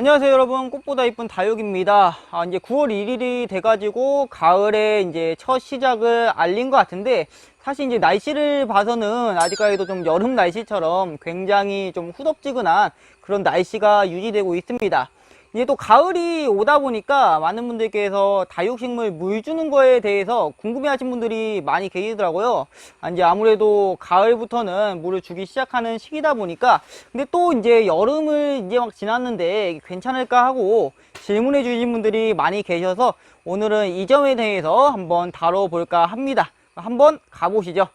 안녕하세요 여러분. 꽃보다 이쁜 다육입니다. 아, 이제 9월 1일이 돼가지고 가을에 이제 첫 시작을 알린 것 같은데 사실 이제 날씨를 봐서는 아직까지도 좀 여름 날씨처럼 굉장히 좀 후덥지근한 그런 날씨가 유지되고 있습니다 이제 또 가을이 오다 보니까 많은 분들께서 다육식물 물 주는 거에 대해서 궁금해 하신 분들이 많이 계시더라고요. 아, 이제 아무래도 가을부터는 물을 주기 시작하는 시기다 보니까 근데 또 이제 여름을 이제 막 지났는데 괜찮을까 하고 질문해 주신 분들이 많이 계셔서 오늘은 이 점에 대해서 한번 다뤄볼까 합니다. 한번 가보시죠.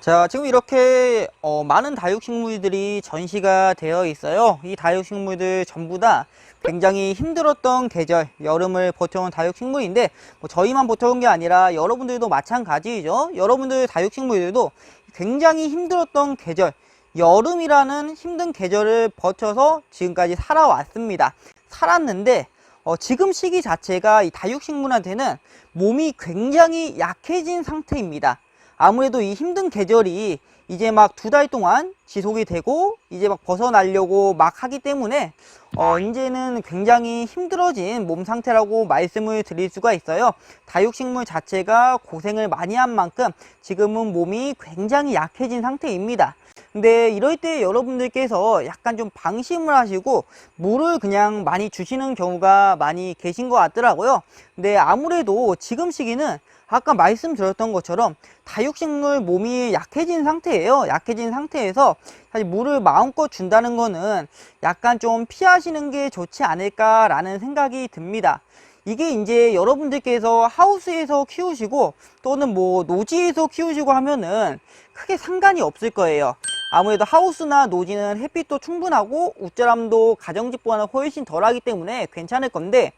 자, 지금 이렇게 어, 많은 다육식물들이 전시가 되어 있어요. 이 다육식물들 전부 다 굉장히 힘들었던 계절, 여름을 버텨온 다육식물인데 뭐 저희만 버텨온 게 아니라 여러분들도 마찬가지죠. 여러분들 다육식물들도 굉장히 힘들었던 계절, 여름이라는 힘든 계절을 버텨서 지금까지 살아왔습니다. 살았는데 어, 지금 시기 자체가 이 다육식물한테는 몸이 굉장히 약해진 상태입니다. 아무래도 이 힘든 계절이 이제 막 두 달 동안 지속이 되고 이제 막 벗어나려고 막 하기 때문에 어 이제는 굉장히 힘들어진 몸 상태라고 말씀을 드릴 수가 있어요. 다육식물 자체가 고생을 많이 한 만큼 지금은 몸이 굉장히 약해진 상태입니다. 근데 이럴 때 여러분들께서 약간 좀 방심을 하시고 물을 그냥 많이 주시는 경우가 많이 계신 것 같더라고요. 근데 아무래도 지금 시기는 아까 말씀드렸던 것처럼 다육식물 몸이 약해진 상태예요. 약해진 상태에서 사실 물을 마음껏 준다는 거는 약간 좀 피하시는 게 좋지 않을까 라는 생각이 듭니다. 이게 이제 여러분들께서 하우스에서 키우시고 또는 뭐 노지에서 키우시고 하면은 크게 상관이 없을 거예요. 아무래도 하우스나 노지는 햇빛도 충분하고 웃자람도 가정집보다는 훨씬 덜하기 때문에 괜찮을 건데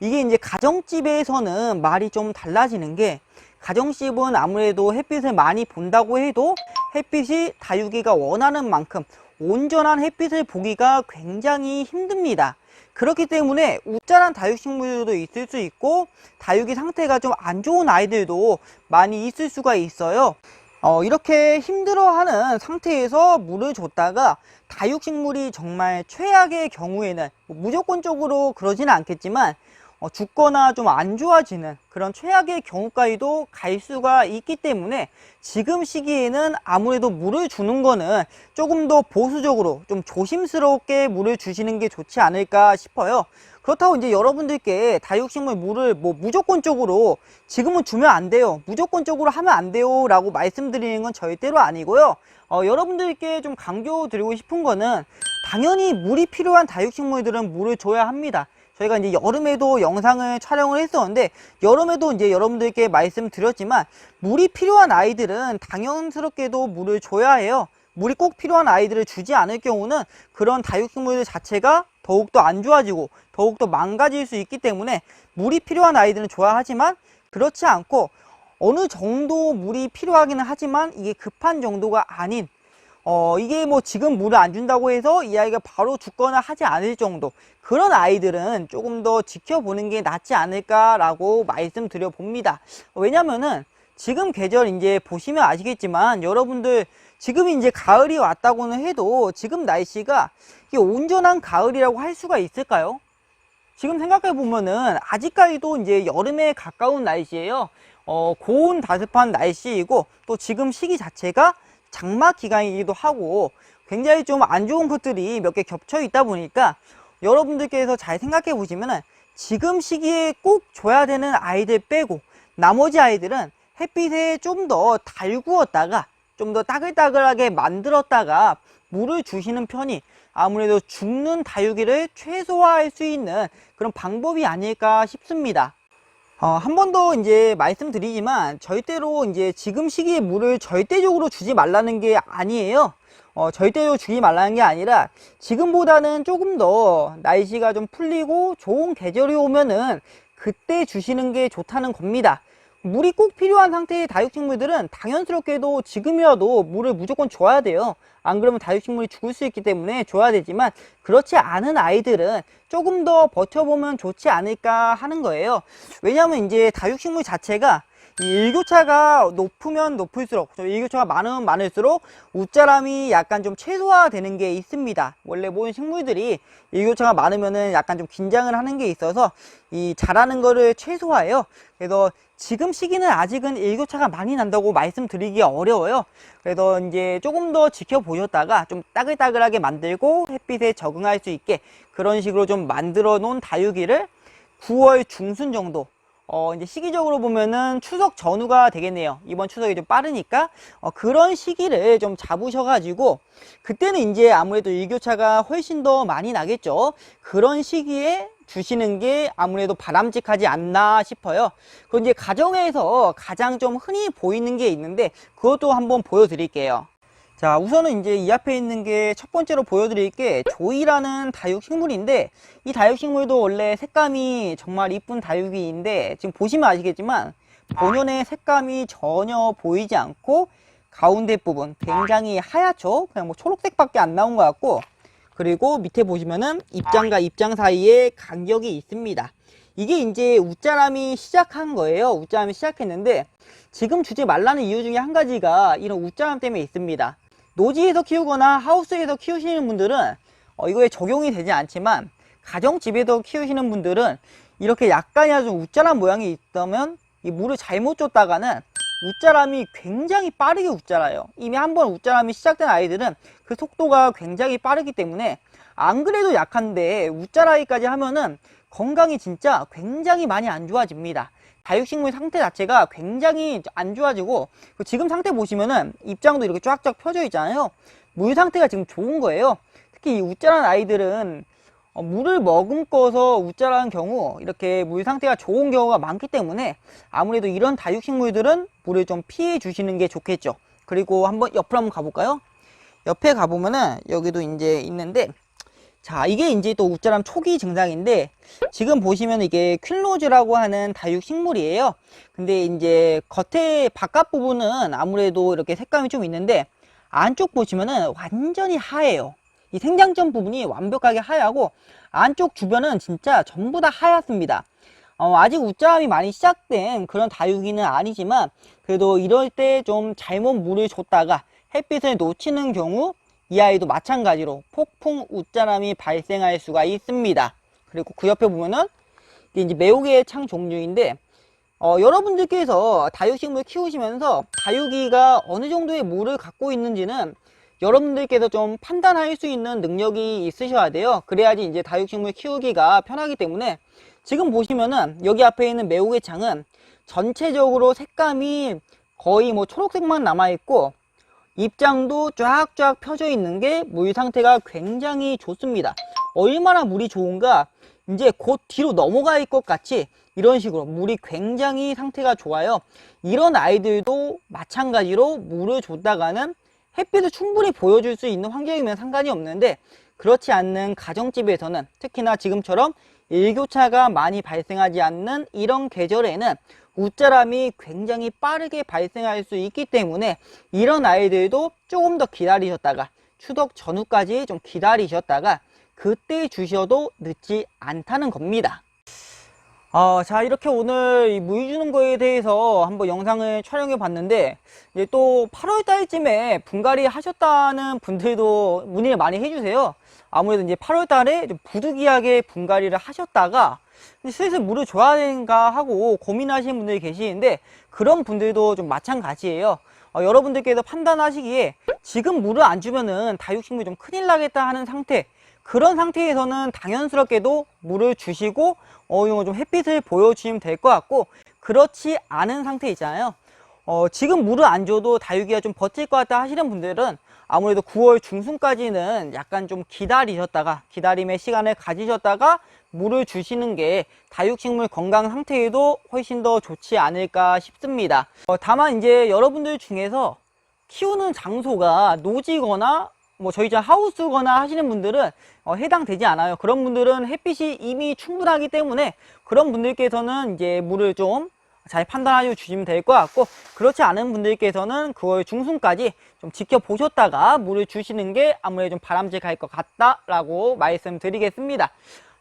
이게 이제 가정집에서는 말이 좀 달라지는 게 가정집은 아무래도 햇빛을 많이 본다고 해도 햇빛이 다육이가 원하는 만큼 온전한 햇빛을 보기가 굉장히 힘듭니다. 그렇기 때문에 웃자란 다육식물들도 있을 수 있고 다육이 상태가 좀 안 좋은 아이들도 많이 있을 수가 있어요. 어, 이렇게 힘들어하는 상태에서 물을 줬다가 다육식물이 정말 최악의 경우에는 뭐 무조건적으로 그러지는 않겠지만 어, 죽거나 좀 안 좋아지는 그런 최악의 경우까지도 갈 수가 있기 때문에 지금 시기에는 아무래도 물을 주는 거는 조금 더 보수적으로 좀 조심스럽게 물을 주시는 게 좋지 않을까 싶어요. 그렇다고 이제 여러분들께 다육식물 물을 뭐 무조건적으로 지금은 주면 안 돼요. 무조건적으로 하면 안 돼요. 라고 말씀드리는 건 절대로 아니고요. 어, 여러분들께 좀 강조 드리고 싶은 거는 당연히 물이 필요한 다육식물들은 물을 줘야 합니다. 저희가 이제 여름에도 영상을 촬영을 했었는데 여름에도 이제 여러분들께 말씀드렸지만 물이 필요한 아이들은 당연스럽게도 물을 줘야 해요. 물이 꼭 필요한 아이들을 주지 않을 경우는 그런 다육식물들 자체가 더욱더 안 좋아지고 더욱더 망가질 수 있기 때문에 물이 필요한 아이들은 줘야 하지만 그렇지 않고 어느 정도 물이 필요하기는 하지만 이게 급한 정도가 아닌 어, 이게 뭐 지금 물을 안 준다고 해서 이 아이가 바로 죽거나 하지 않을 정도 그런 아이들은 조금 더 지켜보는 게 낫지 않을까라고 말씀드려 봅니다. 왜냐면은 지금 계절 이제 보시면 아시겠지만 여러분들 지금 이제 가을이 왔다고는 해도 지금 날씨가 이게 온전한 가을이라고 할 수가 있을까요? 지금 생각해 보면은 아직까지도 이제 여름에 가까운 날씨예요. 어, 고온 다습한 날씨이고 또 지금 시기 자체가 장마 기간이기도 하고 굉장히 좀 안 좋은 것들이 몇 개 겹쳐 있다 보니까 여러분들께서 잘 생각해 보시면은 지금 시기에 꼭 줘야 되는 아이들 빼고 나머지 아이들은 햇빛에 좀 더 달구었다가 좀 더 따글따글하게 만들었다가 물을 주시는 편이 아무래도 죽는 다육이를 최소화할 수 있는 그런 방법이 아닐까 싶습니다. 어, 한 번 더 이제 말씀드리지만 절대로 이제 지금 시기에 물을 절대적으로 주지 말라는 게 아니에요. 어, 절대로 주지 말라는 게 아니라 지금보다는 조금 더 날씨가 좀 풀리고 좋은 계절이 오면은 그때 주시는 게 좋다는 겁니다. 물이 꼭 필요한 상태의 다육식물들은 당연스럽게도 지금이라도 물을 무조건 줘야 돼요. 안 그러면 다육식물이 죽을 수 있기 때문에 줘야 되지만 그렇지 않은 아이들은 조금 더 버텨보면 좋지 않을까 하는 거예요. 왜냐하면 이제 다육식물 자체가 이 일교차가 높으면 높을수록 좀 일교차가 많으면 많을수록 웃자람이 약간 좀 최소화되는 게 있습니다. 원래 모든 식물들이 일교차가 많으면은 약간 좀 긴장을 하는 게 있어서 이 자라는 거를 최소화해요. 그래서 지금 시기는 아직은 일교차가 많이 난다고 말씀드리기 어려워요. 그래서 이제 조금 더 지켜보셨다가 좀 따글따글하게 만들고 햇빛에 적응할 수 있게 그런 식으로 좀 만들어 놓은 다육이를 9월 중순 정도 어, 이제 시기적으로 보면은 추석 전후가 되겠네요. 이번 추석이 좀 빠르니까, 어, 그런 시기를 좀 잡으셔가지고, 그때는 이제 아무래도 일교차가 훨씬 더 많이 나겠죠. 그런 시기에 주시는 게 아무래도 바람직하지 않나 싶어요. 그 이제 가정에서 가장 좀 흔히 보이는 게 있는데, 그것도 한번 보여드릴게요. 자, 우선은 이제 이 앞에 있는 게 첫 번째로 보여드릴 게 조이라는 다육 식물인데 이 다육 식물도 원래 색감이 정말 이쁜 다육이인데 지금 보시면 아시겠지만 본연의 색감이 전혀 보이지 않고 가운데 부분 굉장히 하얗죠? 그냥 뭐 초록색밖에 안 나온 것 같고 그리고 밑에 보시면은 입장과 입장 사이에 간격이 있습니다. 이게 이제 웃자람이 시작한 거예요. 웃자람이 시작했는데 지금 주지 말라는 이유 중에 한 가지가 이런 웃자람 때문에 있습니다. 노지에서 키우거나 하우스에서 키우시는 분들은 어, 이거에 적용이 되지 않지만 가정집에서 키우시는 분들은 이렇게 약간이라도 좀 웃자람 모양이 있다면 이 물을 잘못 줬다가는 웃자람이 굉장히 빠르게 웃자라요. 이미 한 번 웃자람이 시작된 아이들은 그 속도가 굉장히 빠르기 때문에 안 그래도 약한데 웃자라기까지 하면은 건강이 진짜 굉장히 많이 안 좋아집니다. 다육식물 상태 자체가 굉장히 안 좋아지고 그 지금 상태 보시면은 입장도 이렇게 쫙쫙 펴져 있잖아요. 물 상태가 지금 좋은 거예요. 특히 이 웃자란 아이들은 어, 물을 머금고서 웃자라는 경우 이렇게 물 상태가 좋은 경우가 많기 때문에 아무래도 이런 다육식물들은 물을 좀 피해 주시는 게 좋겠죠. 그리고 한번 옆으로 한번 가볼까요? 옆에 가보면은 여기도 이제 있는데 자 이게 이제 또 웃자람 초기 증상인데 지금 보시면 이게 퀼로즈라고 하는 다육 식물이에요. 근데 이제 겉에 바깥 부분은 아무래도 이렇게 색감이 좀 있는데 안쪽 보시면은 완전히 하얘요. 이 생장점 부분이 완벽하게 하얗고 안쪽 주변은 진짜 전부 다 하얗습니다. 어, 아직 웃자람이 많이 시작된 그런 다육이는 아니지만 그래도 이럴 때 좀 잘못 물을 줬다가 햇빛을 놓치는 경우 이 아이도 마찬가지로 폭풍 웃자람이 발생할 수가 있습니다. 그리고 그 옆에 보면은 이제 매혹의 창 종류인데 어, 여러분들께서 다육식물 키우시면서 다육이가 어느 정도의 물을 갖고 있는지는 여러분들께서 좀 판단할 수 있는 능력이 있으셔야 돼요. 그래야지 이제 다육식물 키우기가 편하기 때문에 지금 보시면은 여기 앞에 있는 매혹의 창은 전체적으로 색감이 거의 뭐 초록색만 남아 있고 입장도 쫙쫙 펴져 있는 게 물 상태가 굉장히 좋습니다. 얼마나 물이 좋은가 이제 곧 뒤로 넘어갈 것 같이 이런 식으로 물이 굉장히 상태가 좋아요. 이런 아이들도 마찬가지로 물을 줬다가는 햇빛을 충분히 보여줄 수 있는 환경이면 상관이 없는데 그렇지 않는 가정집에서는 특히나 지금처럼 일교차가 많이 발생하지 않는 이런 계절에는 웃자람이 굉장히 빠르게 발생할 수 있기 때문에 이런 아이들도 조금 더 기다리셨다가 추석 전후까지 좀 기다리셨다가 그때 주셔도 늦지 않다는 겁니다. 어, 자 이렇게 오늘 이물 주는 거에 대해서 한번 영상을 촬영해 봤는데 이제 또 8월 달쯤에 분갈이 하셨다는 분들도 문의를 많이 해주세요. 아무래도 이제 8월 달에 좀 부득이하게 분갈이를 하셨다가 슬슬 물을 줘야 되는가 하고 고민하시는 분들이 계시는데 그런 분들도 좀 마찬가지예요. 어, 여러분들께서 판단하시기에 지금 물을 안 주면은 다육식물이 좀 큰일 나겠다 하는 상태 그런 상태에서는 당연스럽게도 물을 주시고 어, 좀 햇빛을 보여주시면 될 것 같고 그렇지 않은 상태 있잖아요. 어, 지금 물을 안 줘도 다육이가 좀 버틸 것 같다 하시는 분들은 아무래도 9월 중순까지는 약간 좀 기다리셨다가 기다림의 시간을 가지셨다가 물을 주시는 게 다육식물 건강 상태에도 훨씬 더 좋지 않을까 싶습니다. 어, 다만 이제 여러분들 중에서 키우는 장소가 노지거나 뭐 저희 집 하우스거나 하시는 분들은 어, 해당되지 않아요. 그런 분들은 햇빛이 이미 충분하기 때문에 그런 분들께서는 이제 물을 좀 잘 판단하여 주시면 될 것 같고 그렇지 않은 분들께서는 9월 중순까지 좀 지켜보셨다가 물을 주시는 게 아무래도 좀 바람직할 것 같다라고 말씀드리겠습니다.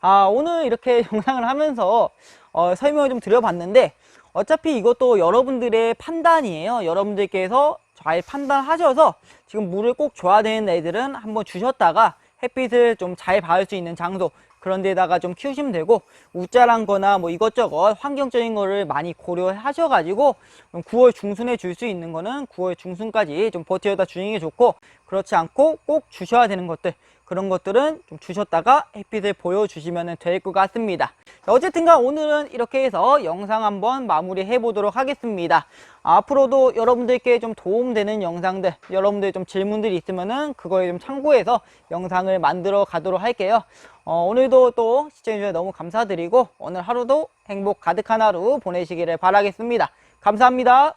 아, 오늘 이렇게 영상을 하면서 어, 설명을 좀 드려봤는데 어차피 이것도 여러분들의 판단이에요. 여러분들께서 잘 판단하셔서 지금 물을 꼭 줘야 되는 애들은 한번 주셨다가 햇빛을 좀 잘 받을 수 있는 장소 그런 데다가 좀 키우시면 되고 우짜란 거나 뭐 이것저것 환경적인 거를 많이 고려하셔 가지고 9월 중순에 줄 수 있는 거는 9월 중순까지 좀 버텨다 주는 게 좋고 그렇지 않고 꼭 주셔야 되는 것들 그런 것들은 좀 주셨다가 햇빛을 보여주시면 될 것 같습니다. 자, 어쨌든간 오늘은 이렇게 해서 영상 한번 마무리해 보도록 하겠습니다. 앞으로도 여러분들께 좀 도움되는 영상들, 여러분들 좀 질문들이 있으면은 그거에 좀 참고해서 영상을 만들어 가도록 할게요. 어, 오늘도 또 시청해주셔서 너무 감사드리고 오늘 하루도 행복 가득한 하루 보내시기를 바라겠습니다. 감사합니다.